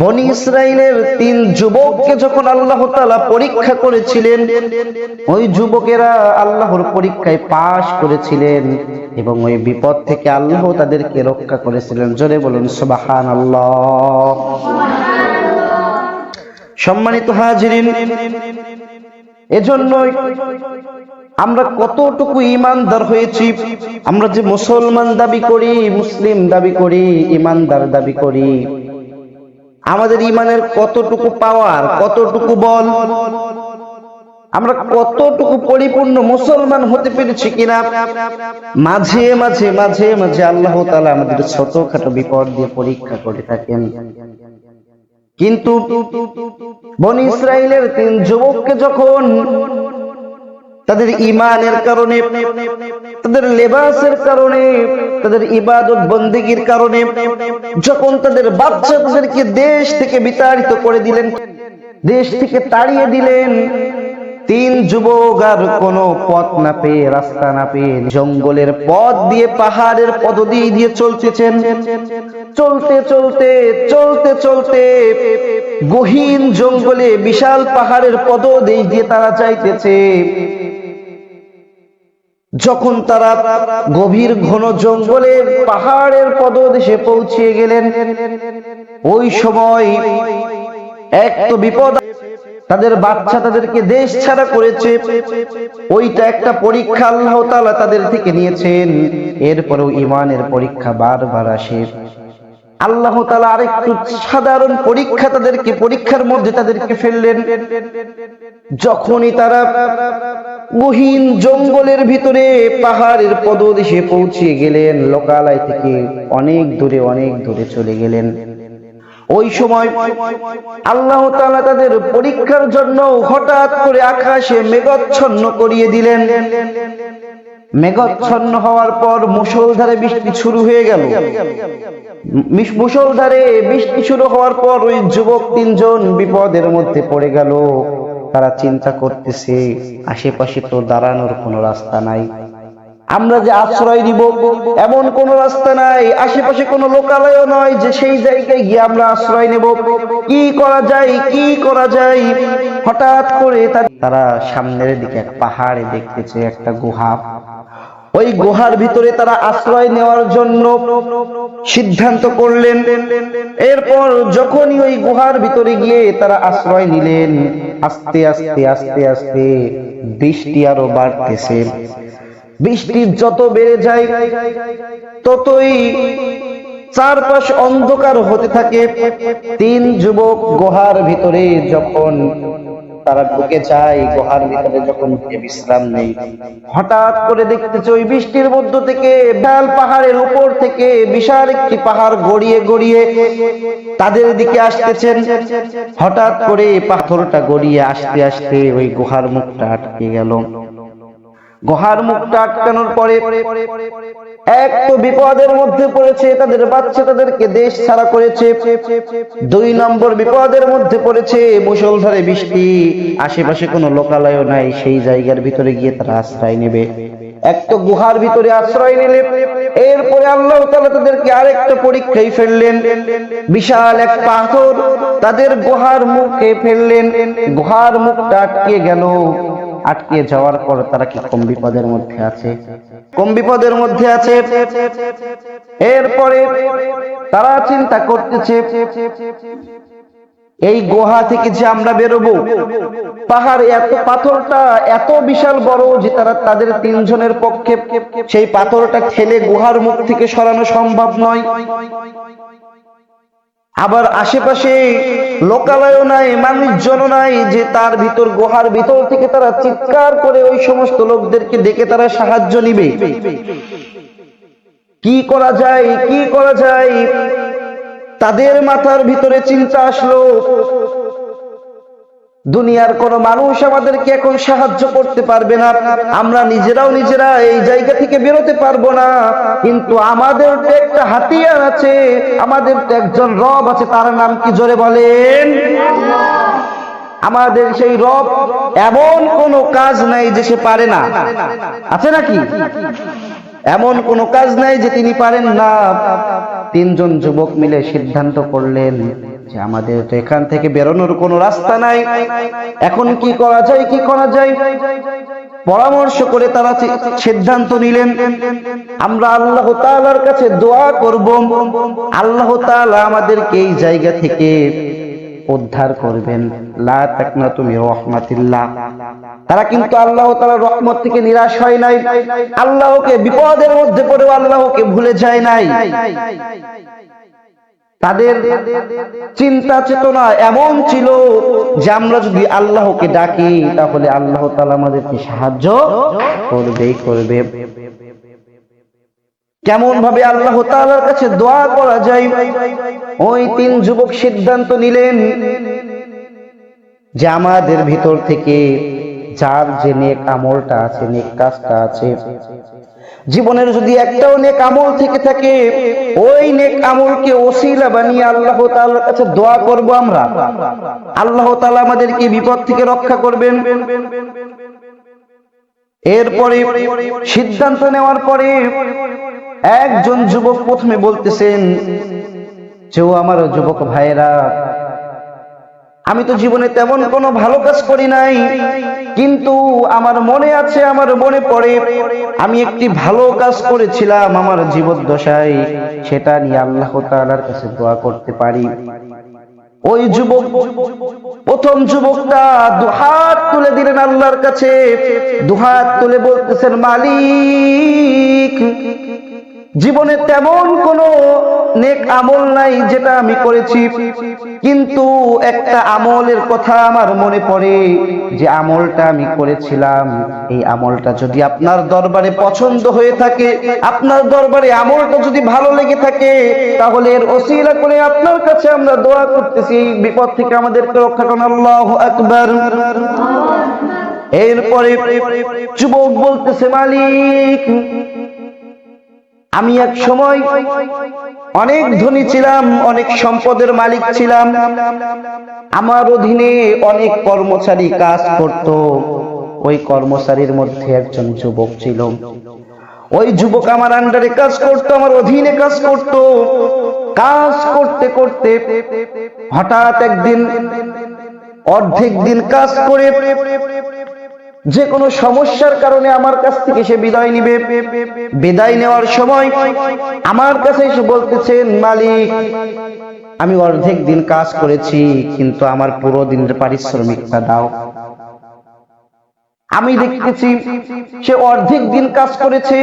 বনি ইসরায়েলের তিন যুবককে যখন আল্লাহ তাআলা পরীক্ষা করেছিলেন, ওই যুবকেরা আল্লাহর পরীক্ষায় পাশ করেছিলেন এবং ওই বিপদ থেকে আল্লাহ তাদেরকে রক্ষা করেছিলেন। জোরে বলুন সুবাহান আল্লাহ সম্মানিত হাজিরিন, এজন্যই আমরা কতটুকু ইমানদার হয়েছি, আমরা যে মুসলমান দাবি করি, মুসলিম দাবি করি ইমানদার দাবি করি। আমাদের ইমানের কতটুকু পাওয়ার কতটুকু বল? আমরা কতটুকু পরিপূর্ণ মুসলমান হতে পেরেছি কিনা? মাঝে মাঝে মাঝে মাঝে আল্লাহ তাআলা আমাদের ছোটখাটো বিপদ দিয়ে পরীক্ষা করে থাকেন। কিন্তু বন ইসরায়েলের তিন যুবককে যখন তাদের ইমানের কারণে, তাদের লেবাসের কারণে, তাদের ইবাদত বন্দীগীর কারণে, যখন তাদের বাচ্চা তাদেরকে দেশ থেকে বিতাড়িত করে দিলেন, দেশ থেকে তাড়িয়ে দিলেন তিন যুবক আর কোনো পথ না পেয়ে, রাস্তা না পেয়ে জঙ্গলের পথ দিয়ে, পাহাড়ের পদদি দিয়ে চলতেছেন। চলতে চলতে চলতে চলতে গহীন জঙ্গলে বিশাল পাহাড়ের পদদেশ দিয়ে তারা যাইতেছে। যখন তারা গভীর ঘন জঙ্গলের পাহাড়ের পদদেশে পৌঁছে গেলেন, ওই সময় এক তো বিপদ তাদের বাচ্চা তাদেরকে দেশ ছাড়া করেছে। ওইটা একটা পরীক্ষা আল্লাহ তাআলা তাদের থেকে নিয়েছেন। এরপরেও ইমানের পরীক্ষা বারবার আসে। আল্লাহ তাআলা আরেকটু সাধারণ পরীক্ষা তাদেরকে, পরীক্ষার মধ্যে তাদেরকে ফেললেন। যখনই তারা গহীন জঙ্গলের ভিতরে পাহাড়ের পদদেশে পৌঁছে গেলেন, লোকালয় থেকে অনেক দূরে অনেক দূরে চলে গেলেন। ওই সময় আল্লাহ তাআলা তাদের পরীক্ষার জন্য হঠাৎ করে আকাশে মেঘচ্ছন্ন করিয়ে দিলেন। মেঘচ্ছন্ন হওয়ার পর মুষলধারে বৃষ্টি শুরু হয়ে গেল। মিস- মুষলধারে বৃষ্টি শুরু হওয়ার পর ওই যুবক তিনজন বিপদের মধ্যে পড়ে গেল। তারা চিন্তা করতেছে, আশেপাশে তো দাঁড়ানোর কোনো রাস্তা নাই। আমরা যে আশ্রয় নিব, এমন কোন রাস্তা নাই, আশেপাশে কোনো লোকালয়ও নয় যে সেই জায়গায় গিয়ে আমরা আশ্রয় নেব। কি করা যায়, কি করা যায়? হঠাৎ করে তারা সামনের দিকে এক পাহাড়ে দেখতেছে একটা গুহা। ওই গুহার ভিতরে তারা আশ্রয় নেওয়ার জন্য সিদ্ধান্ত করলেন। এরপর যখনই ওই গুহার ভিতরে গিয়ে তারা আশ্রয় নিলেন, আস্তে আস্তে আস্তে আস্তে বৃষ্টি আরও বাড়তেছে। বৃষ্টি যত বেড়ে যায়, ততই চারপাশ অন্ধকার হতে থাকে। তিন যুবক গুহার ভিতরে যখন তারা ঢুকে যায়, গুহার ভিতরে যখন বিশ্রাম নেই হঠাৎ করে দেখতেছে ওই বৃষ্টির মধ্য থেকে বিশাল পাহাড়ের উপর থেকে বিশাল একটি পাহাড় গড়িয়ে গড়িয়ে তাদের দিকে আসতেছেন। হঠাৎ করে পাথরটা গড়িয়ে আসতে আসতে ওই গুহার মুখটা আটকে গেল। গুহার মুখটা আটকানোর পরে এক তো বিপদের মধ্যে পড়েছে তাদের বাচ্চা তাদেরকে দেশ ছাড়া করেছে। দুই নম্বর বিপদের মধ্যে পড়েছে মুষলধারে বৃষ্টি, আশেপাশে কোনো লোকালয় নাই, সেই জায়গার ভিতরে গিয়ে তারা আশ্রয় নেবে। এক তো গুহার ভিতরে আশ্রয় নিলে, এরপরে আল্লাহ তাআলা তাদেরকে আরেকটা পরীক্ষায় ফেললেন। বিশাল এক পাথর তাদের গুহার মুখে ফেললেন, গুহার মুখটা আটকে গেল। আটকে যাওয়ার পর তারা কি কম বিপদের মধ্যে আছে? কম বিপদের মধ্যে আছে। এরপরে তারা চিন্তা করতেছে, এই গুহা থেকে যে আমরা বেরোবো, পাহাড় এত, পাথরটা এত বিশাল বড় যে তারা তাদের তিনজনের পক্ষে সেই পাথরটা ঠেলে গুহার মুখ থেকে সরানো সম্ভব নয়। আবার আশেপাশে লোকালয় নাই মানুষজন নাই যে তার ভিতর, গুহার ভিতর থেকে তারা চিৎকার করে ওই সমস্ত লোকদেরকে দেখে তারা সাহায্য নিবে। কি করা যায়, কি করা যায়? তাদের মাথার ভিতরে চিন্তা আসলো। দুনিয়ার কোন মানুষ আমাদেরকে এখন সাহায্য করতে পারবে না। আমরা নিজেরাও নিজেরা এই জায়গা থেকে বেরোতে পারব না। কিন্তু আমাদের একটা হাতিয়ার আছে, আমাদের তো একজন রব আছে, তার নাম কি জোরে বলেন? আমাদের সেই রব এমন কোনো কাজ নাই যে সে পারে না। আছে নাকি? এমন কোনো কাজ নাই যে তিনি পারেন না। তিনজন যুবক মিলে সিদ্ধান্ত করলেন যে আমাদের তো এখান থেকে বেরোনোর কোনো রাস্তা নাই। এখন কি করা যায়, কি করা যায়? পরামর্শ করে তারা সিদ্ধান্ত নিলেন, আমরা আল্লাহ তাআলার কাছে দোয়া করব। আল্লাহ তাআলা আমাদেরকে এই জায়গা থেকে উদ্ধার করবেন। লা তুমি রহমাতিল্লাহ। তারা কিন্তু আল্লাহ তাআলার রহমত থেকে নিরাশ হয় নাই। আল্লাহকে বিপদের মধ্যে পড়েও আল্লাহকে ভুলে যায় নাই। তাদের চিন্তা চেতনা এমন ছিল যে আমরা যদি আল্লাহকে ডাকি, তাহলে আল্লাহ তাআলা আমাদেরকে সাহায্য করবেই করবে। কেমন ভাবে আল্লাহ তালার কাছে দোয়া করা যায়, ওই তিন যুবক সিদ্ধান্ত নিলেন যে আমাদের ভিতর থেকে যার যে নেক আমলটা আছে, নেক কাজটা আছে জীবনের যদি একটাও নেক আমল থেকে থাকে, ওই নেক আমলকে ওসিলা বানিয়ে আল্লাহ তাআলার কাছে দোয়া করব আমরা। আল্লাহ তাআলা আমাদেরকে বিপদ থেকে রক্ষা করবেন। এরপরে সিদ্ধান্ত নেওয়ার পরে একজন যুবক প্রথমে বলতেছেন, যে ও আমার যুবক ভাইয়েরা আমি তো জীবনে তেমন কোনো ভালো কাজ করি নাই। কিন্তু আমার মনে আছে, আমার মনে পড়ে, আমি একটি ভালো কাজ করেছিলাম আমার জীবদ্দশায়। সেটা নিয়ে আল্লাহ তাআলার কাছে দোয়া করতে পারি। ওই যুবক, প্রথম যুবকটা দুহাত তুলে দিলেন আল্লাহর কাছে। দুহাত তুলে বলতেছেন, মালিক জীবনে তেমন কোনো নেক আমল নাই যেটা আমি করেছি। কিন্তু একটা আমলের কথা আমার মনে পড়ে যে আমলটা আমি করেছিলাম। এই আমলটা যদি আপনার দরবারে পছন্দ হয়ে থাকে আপনার দরবারে আমলটা যদি ভালো লেগে থাকে তাহলে এর ওসিলা করে আপনার কাছে আমরা দোয়া করতেছি। বিপদ থেকে আমাদেরকে রক্ষা করুন। আল্লাহ আকবার। এরপরে যুবক বলতেছে মালিক আমি এক সময় অনেক ধনী ছিলাম, অনেক সম্পদের মালিক ছিলাম। আমার অধীনে অনেক কর্মচারী কাজ করত। ওই কর্মচারীর মধ্যে একজন যুবক ছিল। ওই যুবক আমার আন্ডারে কাজ করত, আমার অধীনে কাজ করত। কাজ করতে করতে হঠাৎ একদিন অর্ধেক দিন কাজ করে যে কোনো সমস্যার কারণে আমার কাছ থেকে সে বিদায় নিবে। বিদায় নেওয়ার সময় আমার কাছে এসে বলতেছেন, মালিক, আমি অর্ধেক দিন কাজ করেছি, কিন্তু আমার পুরো দিনের পারিশ্রমিকটা দাও। আমি দেখতেছি সে অর্ধেক দিন কাজ করেছে,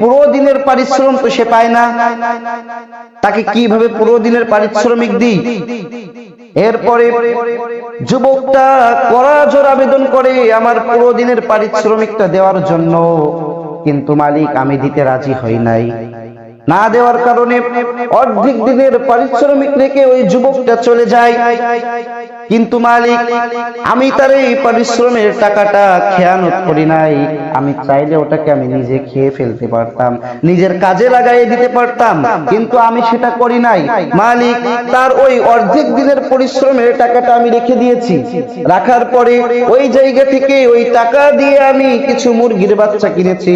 পুরো দিনের পারিশ্রম তো সে পায় না। তাকে কীভাবে পুরো দিনের পারিশ্রমিক দিই? এরপরে যুবকটা কড়া জোর আবেদন করে আমার পুরো দিনের পারিশ্রমিকটা দেওয়ার জন্য, কিন্তু মালিক আমি দিতে রাজি হই নাই। না দেওয়ার কারণে অর্ধেক দিনের পারিশ্রমিক রেখে ওই যুবকটা চলে যায়। কিন্তু মালিক, আমি তার এই পরিশ্রমের টাকাটা খেয়ানত করি নাই। আমি চাইলে ওটাকে আমি নিজে খেয়ে ফেলতে পারতাম, নিজের কাজে লাগাইয়ে দিতে পারতাম, কিন্তু আমি সেটা করি নাই। মালিক, তার ওই অর্ধেক দিনের পরিশ্রমের টাকাটা আমি রেখে দিয়েছি। রাখার পরে ওই জায়গা থেকে ওই টাকা দিয়ে আমি কিছু মুরগির বাচ্চা কিনেছি।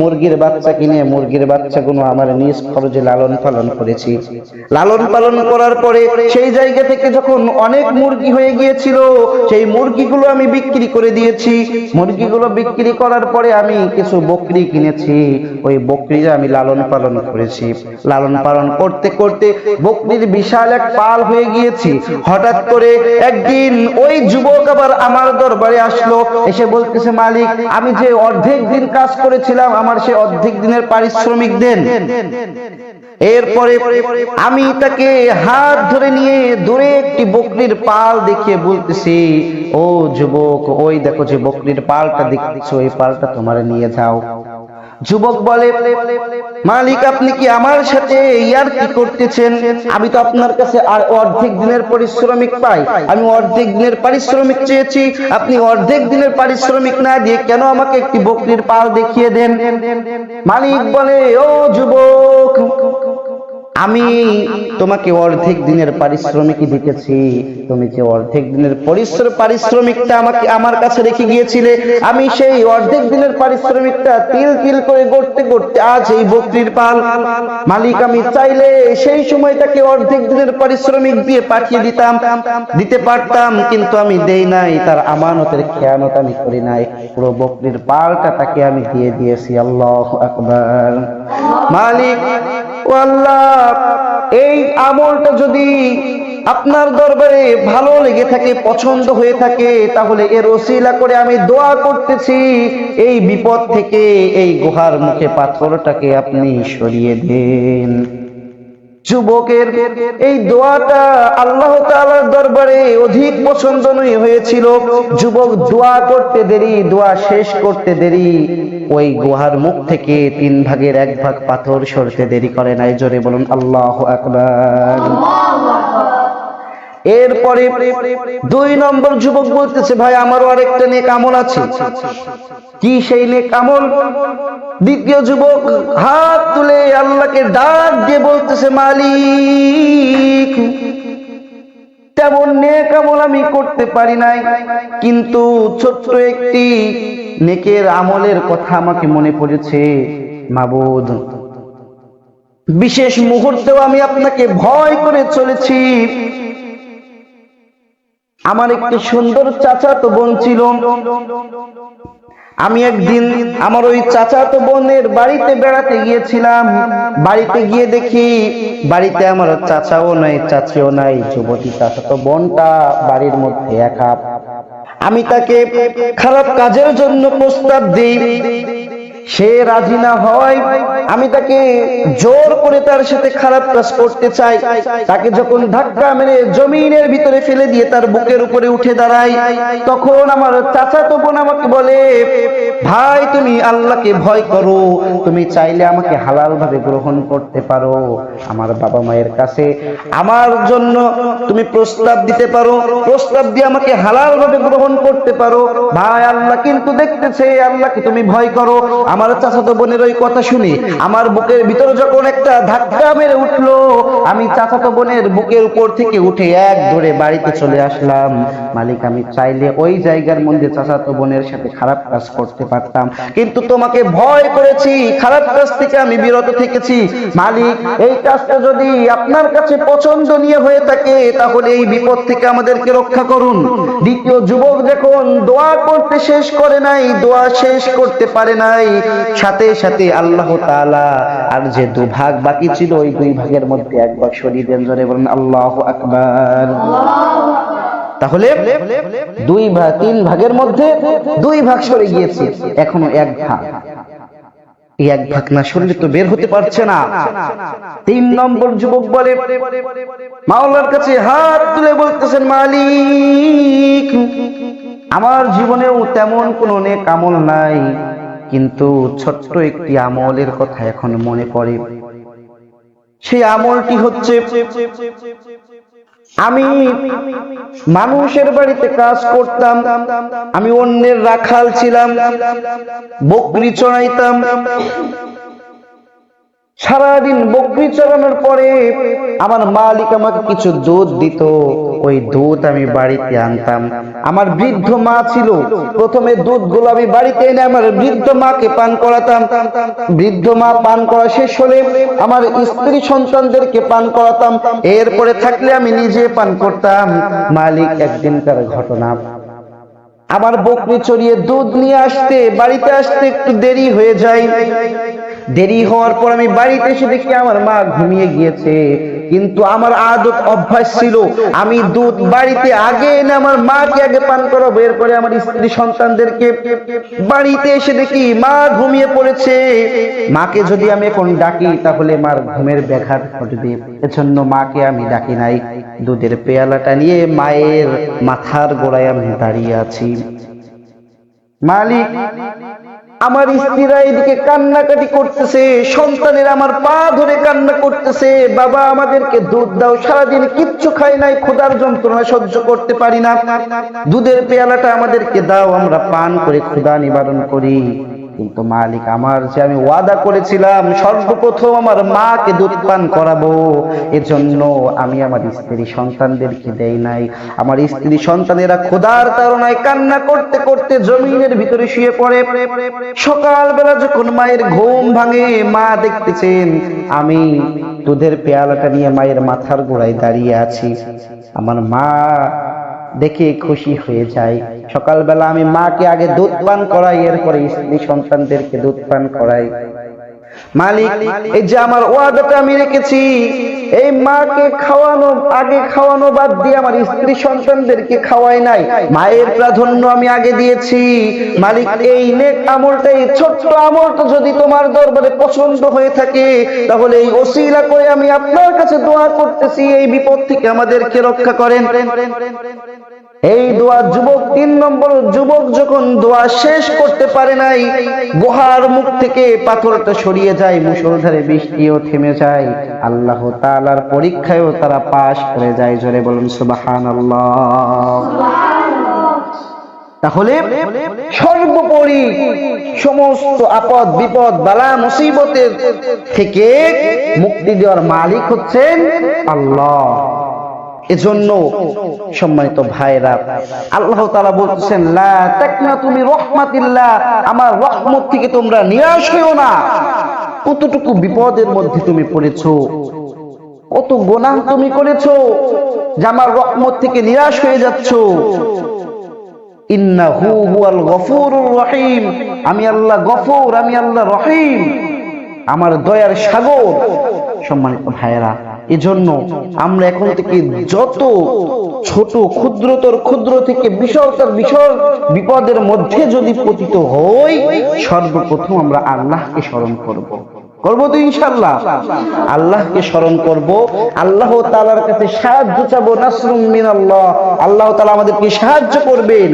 মুরগির বাচ্চা কিনে মুরগির বাচ্চাগুলো আমার নিজ খরচে লালন পালন করেছি। লালন পালন করার পরে সেই জায়গা থেকে যখন অনেক মুরগি হয়ে গিয়েছিল, সেই মুরগিগুলো আমি বিক্রি করে দিয়েছি। মুরগিগুলো বিক্রি করার পরে আমি কিছু বকরি কিনেছি। ওই বকরিটা আমি লালন পালন করেছি। লালন পালন করতে করতে বকরির বিশাল এক পাল হয়ে গিয়েছি। হঠাৎ করে একদিন ওই যুবক আবার আমার দরবারে আসলো। এসে বলতেছে, মালিক, আমি যে অর্ধেক দিন কাজ করেছিলাম, আমার সে অর্ধেক দিনের পারিশ্রমিক দেন। এরপরে আমি তাকে হাত ধরে নিয়ে দূরে একটি বকরির পাল দেখিয়ে বলতেছি, ও যুবক, ওই দেখো যে বকরির পালটা দেখছ এই পালটা তোমার নিয়ে যাও। যুবক বলে, মালিক, আপনি কি আমার সাথে ইয়ার কি করতেছেন? আমি তো আপনার কাছে আর অর্ধেক দিনের পারিশ্রমিক পাই। আমি অর্ধেক দিনের পারিশ্রমিক চেয়েছি। আপনি অর্ধেক দিনের পারিশ্রমিক না দিয়ে কেন আমাকে একটি বকরির পাল দেখিয়ে দেন? মালিক বলে, ও যুবক আমি তোমাকে অর্ধেক দিনের পারিশ্রমিক দিতেছি। তুমি যে অর্ধেক দিনের পরিশ্রম পারিশ্রমিকটা আমাকে আমার কাছে রেখে গিয়েছিলে, আমি সেই অর্ধেক দিনের পারিশ্রমিকটা তিল তিল করে গড়তে গড়তে আজ এই বকরির পাল। মালিক, আমি চাইলে সেই সময়টাকে অর্ধেক দিনের পারিশ্রমিক দিয়ে পাঠিয়ে দিতাম। দিতে পারতাম, কিন্তু আমি দেই নাই, তার আমানতের খেয়ানত আমি করি নাই। পুরো বকরির পালটা তাকে আমি দিয়ে দিয়েছি। আল্লাহ আকবার। মালিক ও আল্লাহ, এই আমলটা যদি আপনার দরবারে ভালো লেগে থাকে, পছন্দ হয়ে থাকে, তাহলে এর ওসিলা করে আমি দোয়া করতেছি। এই বিপদ থেকে এই গুহার মুখে পাথরটাকে আপনি সরিয়ে দেন। যুবকের এই দোয়াটা আল্লাহ তাআলার দরবারে অধিক পছন্দনীয় হয়েছিল। যুবক দোয়া করতে দেরি, দোয়া শেষ করতে দেরি। ওই গুহার মুখ থেকে তিন ভাগের এক ভাগ পাথর সরতে দেরি করে নাই। জোরে বলুন, আল্লাহ আকবার। এরপরে দুই নম্বর যুবক বলতেছে, ভাই, আমারও আরেকটা নেক আমল আছে। কি সেই নেক আমল? দ্বিতীয় যুবক হাত তুলে আল্লাহকে ডাক দিয়ে বলতেছে, মালিক, তেমন নেক আমল আমি করতে পারি নাই, কিন্তু ছোট্ট একটি নেকের আমলের কথা আমাকে মনে পড়েছে, মাবুদ। বিশেষ মুহূর্তেও আমি আপনাকে ভয় করে চলেছি। আমার একটি সুন্দর চাচাতো বোন ছিল। আমি একদিন আমার ওই চাচাতো বোনের বাড়িতে বেড়াতে গিয়েছিলাম। বাড়িতে গিয়ে দেখি বাড়িতে আমার চাচাও নাই, চাচিও নাই, যুবতী চাচাতো বোনটা বাড়ির মধ্যে একা। আমি তাকে খারাপ কাজের জন্য প্রস্তাব দিই। সে রাজি না হয় আমি তাকে জোর করে তার সাথে খারাপ কাজ করতে চাই। তাকে যখন ধাক্কা মেরে জমিনের ভিতরে ফেলে দিয়ে তার বুকের উপরে উঠে দাঁড়াই, তখন আমার চাচা বোন আমাকে বলে, ভাই, তুমি আল্লাহকে ভয় করো। তুমি চাইলে আমাকে হালাল ভাবে গ্রহণ করতে পারো। আমার বাবা মায়ের কাছে আমার জন্য তুমি প্রস্তাব দিতে পারো। প্রস্তাব দিয়ে আমাকে হালাল ভাবে গ্রহণ করতে পারো। ভাই, আল্লাহ কিন্তু দেখতেছে, আল্লাহকে তুমি ভয় করো। আমার চাচাতো বোনের ওই কথা শুনে আমার বুকের ভিতরে যখন একটা ধাক্কা মেরে উঠল, আমি চাচাতো বোনের বুকের উপর থেকে উঠে এক দৌড়ে বাড়িতে চলে আসলাম। মালিক, আমি চাইলে ওই জায়গার মধ্যে চাচাতো বোনের সাথে খারাপ কাজ করতে পারতাম। কিন্তু তোমাকে ভয় করেছি, খারাপ কাজ থেকে আমি বিরত থেকেছি। মালিক, এই কাজটা যদি আপনার কাছে পছন্দনীয় হয়ে থাকে, তাহলে এই বিপদ থেকে আমাদেরকে রক্ষা করুন। দ্বিতীয় যুবক যখন দোয়া করতে শেষ করে নাই, দোয়া শেষ করতে পারে নাই, সাথে সাথে আল্লাহ তাআলা আর যে দুভাগ বাকি ছিল, ওই দুই ভাগের মধ্যে এক ভাগ দেন, জোরে বলেন, আল্লাহ আকবার। তাহলে দুই ভাগ তিন ভাগের মধ্যে দুই ভাগ সরে গিয়েছে, এখনও এক ভাগ। এক ভাগ না সরলে তো বের হতে পারছে না। তিন নম্বর যুবক বলে, মাওলার কাছে হাত তুলে বলতেছেন, মালিক, আমার জীবনেও তেমন কোনো নেক আমল নাই। কিন্তু ছোট্ট একটি আমলের কথা এখন মনে পড়ে। সেই আমলটি হচ্ছে, আমি মানুষের বাড়িতে কাজ করতাম, আমি অন্যের রাখাল ছিলাম, বকরি চড়াইতাম সারাদিন বকরি চড়ানোর পরে আমার মালিক আমাকে কিছু দুধ দিত। ওই দুধ আমি বাড়িতে আনতাম। আমার বৃদ্ধ মা ছিল। প্রথমে দুধগুলো আমি বাড়িতে এনে আমার বৃদ্ধ মাকে পান করাতাম। বৃদ্ধ মা পান করা শেষ হলে আমার স্ত্রী সন্তানদেরকে পান করাতাম। এরপরে থাকলে আমি নিজে পান করতাম। মালিক একদিনকার ঘটনা। আমার বকরি চড়িয়ে দুধ নিয়ে আসতে, বাড়িতে আসতে একটু দেরি হয়ে যায়। দেরি হওয়ার পর আমি বাড়িতে এসে দেখি আমার মা ঘুমিয়ে গিয়েছে। কিন্তু আমার আদত অভ্যাস ছিল, আমি দুধ বাড়িতে আগে এনে আমার মাকে আগে পান করাবো। এরপরে আমার স্ত্রী সন্তানদেরকে বাড়িতে এসে দেখি মা ঘুমিয়ে পড়েছে। মাকে যদি আমি এখন ডাকি, তাহলে মার ঘুমের ব্যাঘাত ঘটবে। এজন্য মাকে আমি ডাকি নাই। দুধের পেয়ালাটা নিয়ে মায়ের মাথার গোড়ায় আমি দাঁড়িয়ে আছি। মালিক আমার স্ত্রীরা এদিকে কান্নাকাটি করতেছে, সন্তানের আমার পা ধরে কান্না করতেছে, বাবা আমাদেরকে দুধ দাও, সারাদিন কিচ্ছু খাই নাই, ক্ষুধার যন্ত্রণা সহ্য করতে পারি না। দুধের পেয়ালাটা আমাদেরকে দাও, আমরা পান করে ক্ষুধা নিবারণ করি। কিন্তু মালিক আমার যে আমি ওয়াদা করেছিলাম, সর্বপ্রথম আমার মাকে দুধ পান করাবো। এজন্য আমি আমার স্ত্রী সন্তানদেরকে দেই নাই। আমার স্ত্রী সন্তানেরা খোদার তাড়নায় কান্না করতে করতে জমিনের ভিতরে শুয়ে পড়ে। সকালবেলা যখন মায়ের ঘুম ভাঙে, মা দেখতেছেন, আমি দুধের পেয়ালাটা নিয়ে মায়ের মাথার গোড়ায় দাঁড়িয়ে আছি। আমার মা দেখে খুশি হয়ে যায়। সকালবেলা আমি মাকে আগে দুধ পান করাই, এরপরে স্ত্রী সন্তানদেরকে দুধ পান করাই। মালিক এই যে আমার ওয়াদাটা আমি রেখেছি এই মাকে খাওয়ানো আগে খাওয়ানো বাদ দিয়ে আমার স্ত্রী সন্তানদেরকে খাওয়াই নাই মায়ের প্রাধান্য আমি আগে দিয়েছি মালিক এই নেক আমলটা এই ছোট্ট আমলটা যদি তোমার দরবারে পছন্দ হয়ে থাকে তাহলে এই ওসিলা করে আমি আপনার কাছে দোয়া করতেছি এই বিপদ থেকে আমাদেরকে রক্ষা করেন এই দোয়া যুবক, তিন নম্বর যুবক যখন দোয়া শেষ করতে পারে নাই, গুহার মুখ থেকে পাথরটা সরিয়ে যায় মুসলধারে বৃষ্টিও থেমে যায়, আল্লাহ তাআলার পরীক্ষায়ও তারা পাশ করে যায়, জোরে বলুন সুবহানাল্লাহ। তাহলে সর্বোপরি সমস্ত আপদ বিপদ, বালা মুসিবতের থেকে মুক্তি দেওয়ার মালিক হচ্ছেন আল্লাহ। এজন্য সম্মানিত ভাইরা আল্লাহ তাআলা বলতেছেন, লা তাকনা তুমি রহমাতিল্লাহ আমার রহমত থেকে তোমরা নিরাশ হইও না। কতটুকু বিপদের মধ্যে তুমি পড়েছো? কত গোনাহ তুমি করেছ যে আমার রহমত থেকে নিরাশ হয়ে যাচ্ছো? ইন্নাহু হুয়াল গফুরুর রহিম। আমি আল্লাহ গফুর, আমি আল্লাহ রহিম। আমার দয়ার সাগর। সম্মানিত ভাইয়েরা এজন্য আমরা এখন থেকে যত ছোট ক্ষুদ্রতর ক্ষুদ্র থেকে বিশালতর বিশাল বিপদের মধ্যে যদি পতিত হই, সর্বপ্রথম আমরা আল্লাহকে স্মরণ করব। করব তো ইনশাল্লাহ আল্লাহকে স্মরণ করব। আল্লাহ তাআলার কাছে সাহায্য চাবো, নাসরুম মিনাল্লাহ। আল্লাহ তাআলা আমাদেরকে সাহায্য করবেন।